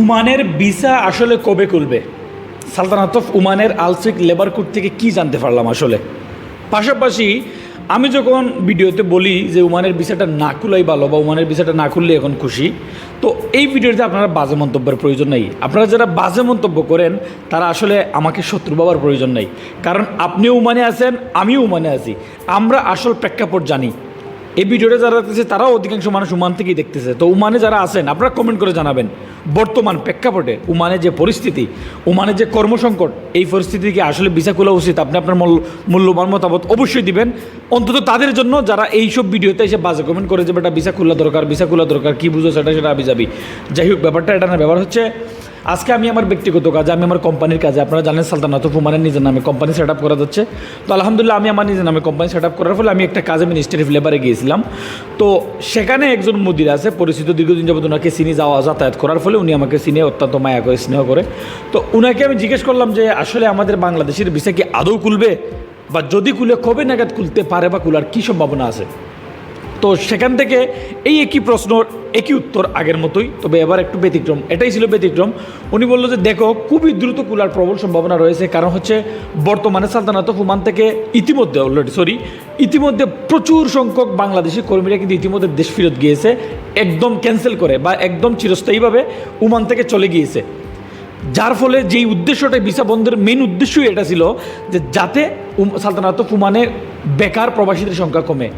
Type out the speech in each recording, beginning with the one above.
উমানের visa আসলে কবে খুলবে সালতানাত উমানের আলফিক লেবার কোড থেকে কি জানতে পারলাম আসলে? পাশাপাশি আমি যখন ভিডিওতে বলি যে উমানের ভিসাটা না খুলাই ভালো বা উমানের ভিসাটা না খুললে এখন খুশি, তো এই ভিডিওতে আপনারা বাজে মন্তব্যের প্রয়োজন নেই। আপনারা যারা বাজে মন্তব্য করেন, তারা আসলে আমাকে শত্রু বাবার প্রয়োজন নেই। কারণ আপনিও উমানে আছেন, আমিও উমানে আছি। আমরা আসল প্রেক্ষাপট জানি। এই ভিডিওটা যারা দেখতেছে, তারাও অধিকাংশ মানুষ উমান থেকেই দেখতেছে। তো উমানে যারা আছেন, আপনারা কমেন্ট করে জানাবেন। বর্তমান প্রেক্ষাপটে উমানের যে পরিস্থিতি, উমানের যে কর্মসংকট, এই পরিস্থিতিকে আসলে ভিসা খোলা উচিত। আপনি আপনার মূল্য- মূল্যবান মতামত অবশ্যই দিবেন। অন্তত তাদের জন্য যারা এইসব ভিডিওতে এসে বাজে কমেন্ট করে যে বেটা ভিসা খোলা দরকার, ভিসা খোলা দরকার, কী বুঝো সেটা সেটা আমি যাবি যাই হোক, ব্যাপারটা এটা না ব্যবহার হচ্ছে আজকে আমি আমার ব্যক্তিগত কাজে, আমি আমার কোম্পানির কাজে, আপনারা জানেন সালতানাত ফুমানের নিজের নামে কোম্পানি সেট আপ করা যাচ্ছে। তো আলহামদুলিল্লাহ আমি আমার নিজের নামে কোম্পানি সেট আপ করার ফলে আমি একটা কাজে মিনিস্ট্রি লেবারে গিয়েছিলাম। তো সেখানে একজন মুদির আছে, পরিচিত দীর্ঘদিন যাবত ওনাকে চিনি যাওয়া, যাতায়াত করার ফলে উনি আমাকে চিনে, অত্যন্ত মায়া করে, স্নেহ করে। তো উনাকে আমি জিজ্ঞেস করলাম যে, আসলে আমাদের বাংলাদেশের ভিসা কি আদৌ খুলবে? বা যদি খুলে কবে নাগাদ খুলতে পারে বা খোলার কী সম্ভাবনা আছে? তো সেখান থেকে এই একই প্রশ্ন একই উত্তর আগের মতোই। তবে এবার একটু ব্যতিক্রম। এটাই ছিল ব্যতিক্রম। উনি বলল যে, দেখো, খুবই দ্রুত কুলার প্রবল সম্ভাবনা রয়েছে। কারণ হচ্ছে, বর্তমানে সালতানাত হুমান থেকে ইতিমধ্যে অলরেডি সরি ইতিমধ্যে প্রচুর সংখ্যক বাংলাদেশি কর্মীরা কিন্তু ইতিমধ্যে দেশ ফেরত গিয়েছে। একদম ক্যান্সেল করে বা একদম চিরস্থায়ীভাবে উমান থেকে চলে গিয়েছে। যার ফলে যেই উদ্দেশ্যটা ভিসা বন্ধের মেন উদ্দেশ্যই এটা ছিল যে, যাতে সালতানাত ফুমানে বেকার প্রবাসীদের সংখ্যা কমে।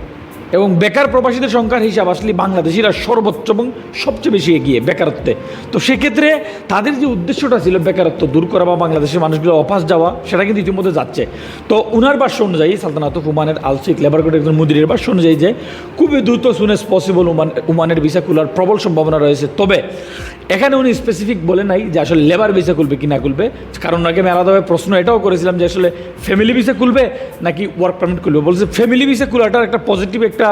এবং বেকার প্রবাসীদের সংখ্যার হিসাব আসলে বাংলাদেশিরা সর্বোচ্চ এবং সবচেয়ে বেশি এগিয়ে বেকারত্বে। তো সেক্ষেত্রে তাদের যে উদ্দেশ্যটা ছিল বেকারত্ব দূর করা বা বাংলাদেশের মানুষগুলো অপাস যাওয়া, সেটা কিন্তু ইতিমধ্যে যাচ্ছে। তো উনার ভাষ্য অনুযায়ী সালতানাত উমানের আলসিক লেবার কোর্টের একজন মুদিরের ভাষ্য অনুযায়ী যে, খুবই দ্রুত সুনেস পসিবল উমান উমানের ভিসা খোলার প্রবল সম্ভাবনা রয়েছে। তবে এখানে উনি স্পেসিফিক বলে নাই যে আসলে লেবার ভিসা খুলবে কি না খুলবে। কারণ ওনাকে আমি আলাদাভাবে প্রশ্ন এটাও করেছিলাম যে আসলে ফ্যামিলি ভিসা খুলবে নাকি ওয়ার্ক পারমিট খুলবে। বলছে ফ্যামিলি ভিসা খোলাটার একটা পজিটিভ একটা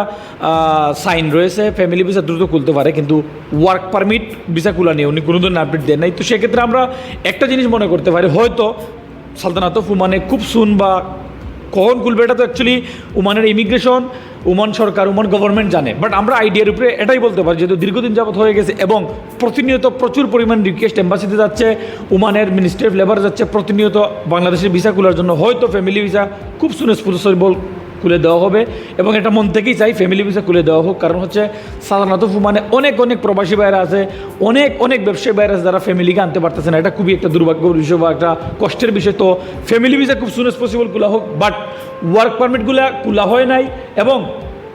সাইন রয়েছে ফ্যামিলি ভিসা দ্রুত খুলতে পারে, কিন্তু ওয়ার্ক পারমিট ভিসা খোলা নিয়ে উনি কোনো ধরনের আপডেট দেন নাই। তো সেক্ষেত্রে আমরা একটা জিনিস মনে করতে পারি, হয়তো সালতানাত উমানে খুব সুন বা কখন খুলবে, এটা তো অ্যাকচুয়ালি উমানের ইমিগ্রেশন উমান সরকার, উমন গভর্নমেন্ট জানে। বাট আমরা আইডিয়ার উপরে এটাই বলতে পারি যেহেতু দীর্ঘদিন যাবত হয়ে গেছে এবং প্রতিনিয়ত প্রচুর পরিমাণ রিকোয়েস্ট এম্বাসিতে যাচ্ছে, উমানের মিনিস্ট্রি অফ লেবার যাচ্ছে, প্রতিনিয়ত বাংলাদেশের ভিসা খোলার জন্য। হয়তো ফ্যামিলি ভিসা খুব সুনেস পসিবল খুলে দেওয়া হবে এবং এটা মন থেকেই চাই ফ্যামিলি ভিসা খুলে দেওয়া হোক। কারণ হচ্ছে সাধারণত মানে অনেক অনেক প্রবাসী বাইরে আছে, অনেক অনেক ব্যবসায়ী বাইরে আছে যারা ফ্যামিলিকে আনতে পারতেছে না। এটা খুবই একটা দুর্ভাগ্যের বিষয় বা একটা কষ্টের বিষয়। তো ফ্যামিলি ভিসা খুব সুন পসিবল খোলা হোক বাট ওয়ার্ক পারমিটগুলো খোলা হয় নাই এবং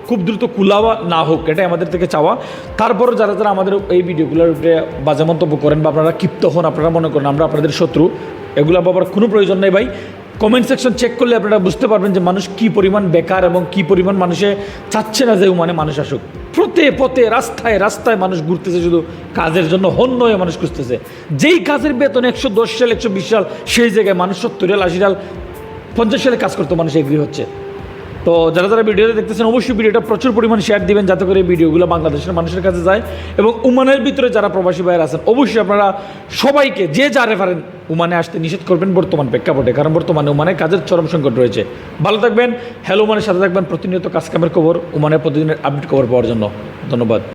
খুব দ্রুত কুলাওয়া না হোক, এটাই আমাদের থেকে চাওয়া। তারপরও যারা যারা আমাদের এই ভিডিওগুলোর উপরে বাজে মন্তব্য করেন বা আপনারা ক্ষিপ্ত হন, আপনারা মনে করেন আমরা আপনাদের শত্রু, এগুলো বাবার কোনো প্রয়োজন নেই ভাই। কমেন্ট সেকশন চেক করলে আপনারা বুঝতে পারবেন যে মানুষ কি পরিমাণ বেকার এবং কি পরিমাণ মানুষে চাচ্ছে না যে মানে মানুষ আসুক। প্রতে পথে, রাস্তায় রাস্তায় মানুষ ঘুরতেছে, শুধু কাজের জন্য হন্য হয়ে মানুষ খুঁজতেছে। যেই কাজের বেতন একশো দশ সাল, একশো বিশ সাল, সেই জায়গায় মানুষ সত্তর আশি সাল, পঞ্চাশ সালে কাজ করতে মানুষ এগ্রি হচ্ছে। তো যারা যারা ভিডিওতে দেখতেছেন, অবশ্যই ভিডিওটা প্রচুর পরিমাণে শেয়ার দিবেন যাতে করে ভিডিওগুলো বাংলাদেশের মানুষের কাছে যায় এবং উমানের ভিতরে যারা প্রবাসী ভাইয়ের আছেন, অবশ্যই আপনারা সবাইকে, যে যা রেফারেন উমানে আসতে নিষেধ করবেন বর্তমান প্রেক্ষাপটে, কারণ বর্তমানে উমানে কাজের চরম সংকট রয়েছে। ভালো থাকবেন হ্যালো উমানের সাথে থাকবেন, প্রতিনিয়ত কাজকামের খবর, উমানের প্রতিদিনের আপডেট খবর পাওয়ার জন্য। ধন্যবাদ।